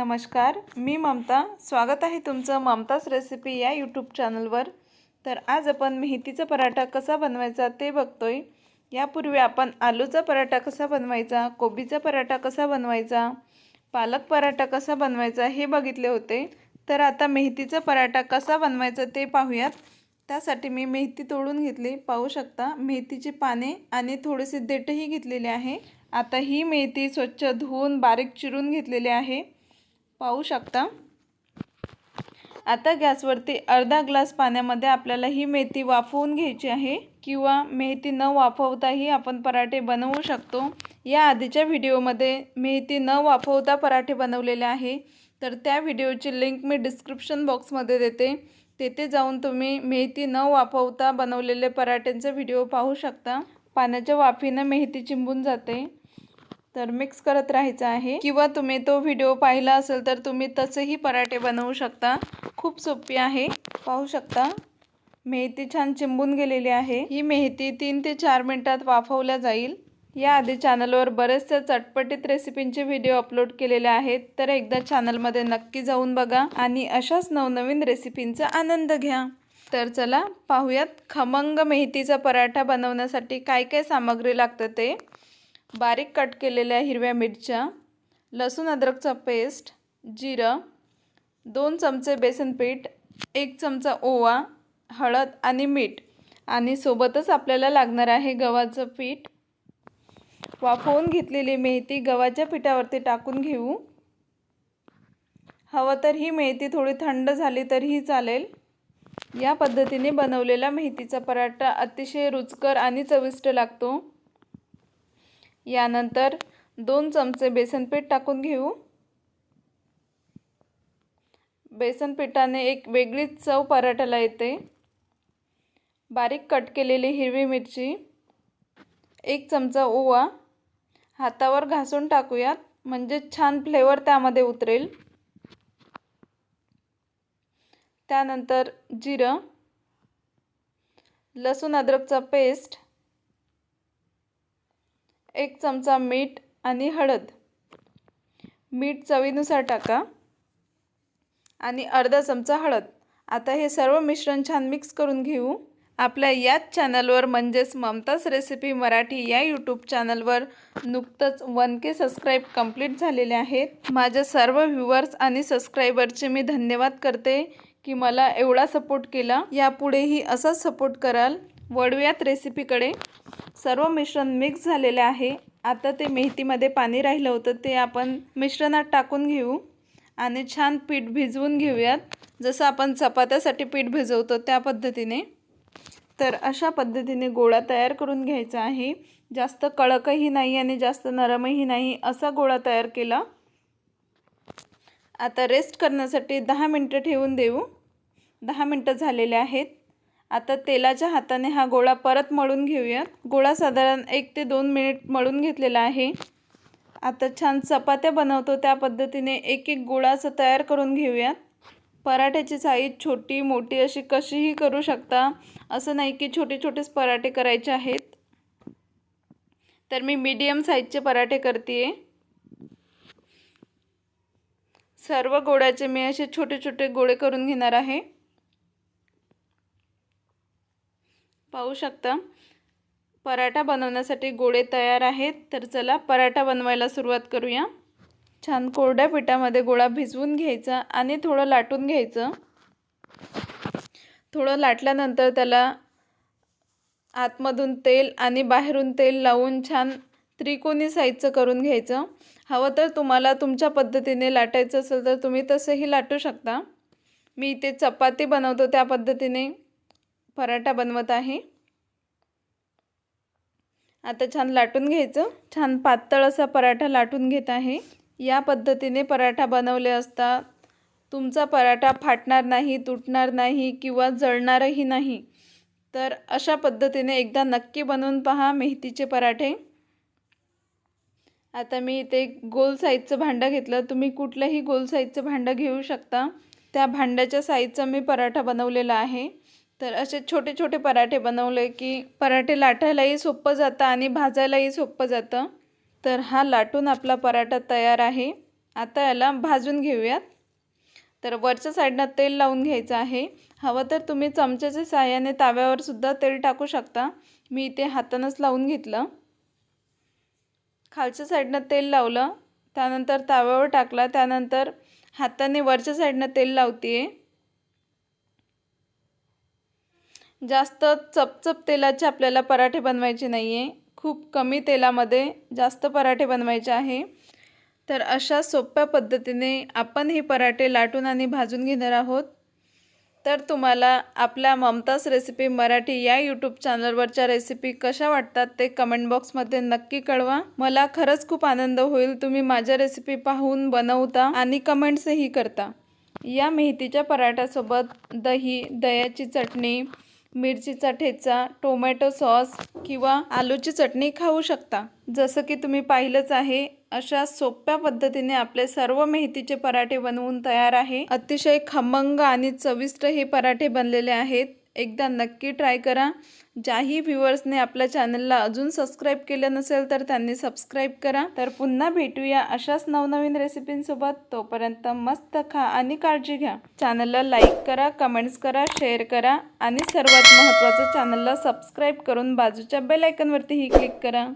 नमस्कार मी ममता. स्वागत आहे तुमचं ममताच रेसिपी या यूट्यूब चॅनलवर. तर आज आपण मेहतीचा पराठा कसा बनवायचा ते बघतोय. यापूर्वी आपण आलूचा पराठा कसा बनवायचा कोबीचा पराठा कसा बनवायचा पालक पराठा कसा बनवायचा हे बघितले होते. तर आता मेहतीचा पराठा कसा बनवायचा ते पाहूयात. त्यासाठी मी मेहती तोडून घेतली. पाहू शकता मेथीची पाने आणि थोडेसे देठही घेतलेले आहे. आता ही मेथी स्वच्छ धुवून बारीक चिरून घेतलेली आहे. पाहू शकता. आता गॅसवरती अर्धा ग्लास पाण्यामध्ये आपल्याला ही मेथी वाफवून घ्यायची आहे किंवा मेथी न वाफवताही आपण पराठे बनवू शकतो. या आधीच्या व्हिडिओमध्ये मेथी न वाफवता पराठे बनवलेले आहे. तर त्या व्हिडिओची लिंक मी डिस्क्रिप्शन बॉक्समध्ये देते. तेथे जाऊन तुम्ही मेथी न वाफवता बनवलेले पराठ्यांचा व्हिडिओ पाहू शकता. पाण्याच्या वाफीनं मेथी चिंबून जाते. तर मिक्स करत राहायचं आहे. किंवा तुम्ही तो व्हिडिओ पाहिला असेल तर तुम्ही तसेही पराठे बनवू शकता. खूप सोपी आहे. पाहू शकता. मेहती छान चिंबून गेलेली आहे. ही मेहती तीन ते चार मिनटात वाफवल्या जाईल. याआधी चॅनलवर बरेचसे चटपटीत रेसिपींचे व्हिडिओ अपलोड केलेले आहेत. तर एकदा चॅनलमध्ये नक्की जाऊन बघा आणि अशाच नवनवीन रेसिपींचा आनंद घ्या. तर चला पाहूयात खमंग मेहतीचा पराठा बनवण्यासाठी काय काय सामग्री लागतं ते. बारीक कट केलेल्या हिरव्या मिरच्या लसूण अद्रकचा पेस्ट जिरं दोन चमचे बेसन पीठ एक चमचा ओवा हळद आणि मीठ. आणि सोबतच आपल्याला लागणार आहे गव्हाचं पीठ. वाफवून घेतलेली मेथी गव्हाच्या पिठावरती टाकून घेऊ. हवं तर ही मेथी थोडी थंड झाली तरीही चालेल. या पद्धतीने बनवलेला मेथीचा पराठा अतिशय रुचकर आणि चविष्ट लागतो. यानंतर दोन चमचे बेसन पीठ टाकून घेऊ. बेसन पिठाने एक वेगळीच चव पराठ्याला येते. बारीक कट केलेली हिरवी मिरची एक चमचा ओवा हातावर घासून टाकूयात म्हणजे छान फ्लेवर त्यामध्ये उतरेल. त्यानंतर जिरं लसूण अद्रकचा पेस्ट एक चमचा मीठ आणि हळद. मीठ चवीनुसार टाका आणि अर्धा चमचा हळद. आता हे सर्व मिश्रण छान मिक्स करून घेऊ. आपल्या याच चॅनलवर म्हणजेच ममताज रेसिपी मराठी या यूट्यूब चॅनलवर नुकतंच वन के सबस्क्राईब कंप्लीट झालेले आहेत. माझ्या सर्व व्ह्युअर्स आणि सबस्क्रायबरचे मी धन्यवाद करते की मला एवढा सपोर्ट केला. यापुढेही असाच सपोर्ट कराल. वळूयात रेसिपीकडे सर्व मिश्रण मिक्स झालेले आहे. आता ते मेहतीमध्ये पाणी राहिलं होतं ते आपण मिश्रणात टाकून घेऊ आणि छान पीठ भिजवून घेऊयात. जसं आपण चपात्यासाठी पीठ भिजवतो त्या पद्धतीने. तर अशा पद्धतीने गोळा तयार करून घ्यायचा आहे. जास्त कडकही नाही आणि जास्त नरमही नाही असा गोळा तयार केला. आता रेस्ट करण्यासाठी दहा मिनटं ठेवून देऊ. दहा मिनटं झालेले आहेत. आता तेलाच्या हाताने हा गोळा परत मळून घेऊयात. गोळा साधारण एक ते दोन मिनिट मळून घेतलेला आहे. आता छान चपात्या बनवतो त्या पद्धतीने एक एक गोळा असं तयार करून घेऊयात. पराठ्याची साईज छोटी मोठी अशी कशीही करू शकता. असं नाही की छोटे छोटेच पराठे करायचे आहेत. तर मी मीडियम साईजचे पराठे करते सर्व गोळ्याचे मी असे छोटे छोटे गोळे करून घेणार आहे. पाहू शकता. पराठा बनवण्यासाठी गोळे तयार आहेत. तर चला पराठा बनवायला सुरुवात करूया. छान कोरड्या पिठामध्ये गोळा भिजवून घ्यायचा आणि थोडं लाटून घ्यायचं. थोडं लाटल्यानंतर त्याला आतमधून तेल आणि बाहेरून तेल लावून छान त्रिकोणी साईजचं करून घ्यायचं. हवं तर तुम्हाला तुमच्या पद्धतीने लाटायचं असेल तर तुम्ही तसंही लाटू शकता. मी इथे चपाती बनवतो त्या पद्धतीने. पराठा बनवत आहे. आता छान लाटून घ्यायचं. छान पातळ असा पराठा लाटून घेत आहे. या पद्धतीने पराठा बनवले असता तुमचा पराठा फाटणार नाही तुटणार नाही किंवा जळणारही नाही. तर अशा पद्धतीने एकदा नक्की बनवून पहा मेथीचे पराठे. आता मी इथे गोल साईजचं भांडं घेतलं. तुम्ही कुठलंही गोल साईजचं भांडं घेऊ शकता. त्या भांड्याच्या साईजचा मी पराठा बनवलेला आहे. तर असे छोटे छोटे पराठे बनवले की पराठे लाटायलाही सोपं जातं आणि भाजायलाही सोपं जातं. तर हा लाटून आपला पराठा तयार आहे. आता याला भाजून घेऊयात. तर वरच्या साईडनं तेल लावून घ्यायचं आहे. हवं तर तुम्ही चमच्याच्या साह्याने ताव्यावर सुद्धा तेल टाकू शकता. मी इथे हातानंच लावून घेतलं. खालच्या साईडनं तेल लावलं. त्यानंतर ताव्यावर टाकला. त्यानंतर हाताने वरच्या साईडनं तेल लावते जास्त चपचप तेलाचे आपल्याला पराठे बनवायचे नाही आहे खूप कमी तेलामध्ये जास्त पराठे बनवायचे आहे. तर अशा सोप्या पद्धतीने आपण हे पराठे लाटून आणि भाजून घेणार आहोत. तर तुम्हाला आपल्या ममताज रेसिपी मराठी या यूट्यूब चॅनलवरच्या रेसिपी कशा वाटतात ते कमेंट बॉक्समध्ये नक्की कळवा. मला खरंच खूप आनंद होईल तुम्ही माझ्या रेसिपी पाहून बनवता आणि कमेंट्सही करता. या मेहतीच्या पराठ्यासोबत दही दह्याची चटणी मिरचीचा ठेचा टोमॅटो सॉस किंवा आलूची चटणी खाऊ शकता. जसं की तुम्ही पाहिलंच आहे अशा सोप्या पद्धतीने आपले सर्व मेहतीचे पराठे बनवून तयार आहे. अतिशय खमंग आणि चविष्ट हे पराठे बनलेले आहेत. एकदा नक्की ट्राय करा. ज्याही व्ह्युअर्सने आपल्या चॅनलला अजून सबस्क्राईब केलं नसेल तर त्यांनी सबस्क्राईब करा. तर पुन्हा भेटूया अशाच नवनवीन रेसिपींसोबत. तोपर्यंत मस्त खा आणि काळजी घ्या. चॅनलला लाईक करा कमेंट्स करा शेअर करा आणि सर्वात महत्त्वाचं चॅनलला सबस्क्राईब करून बाजूच्या बेलायकनवरतीही क्लिक करा.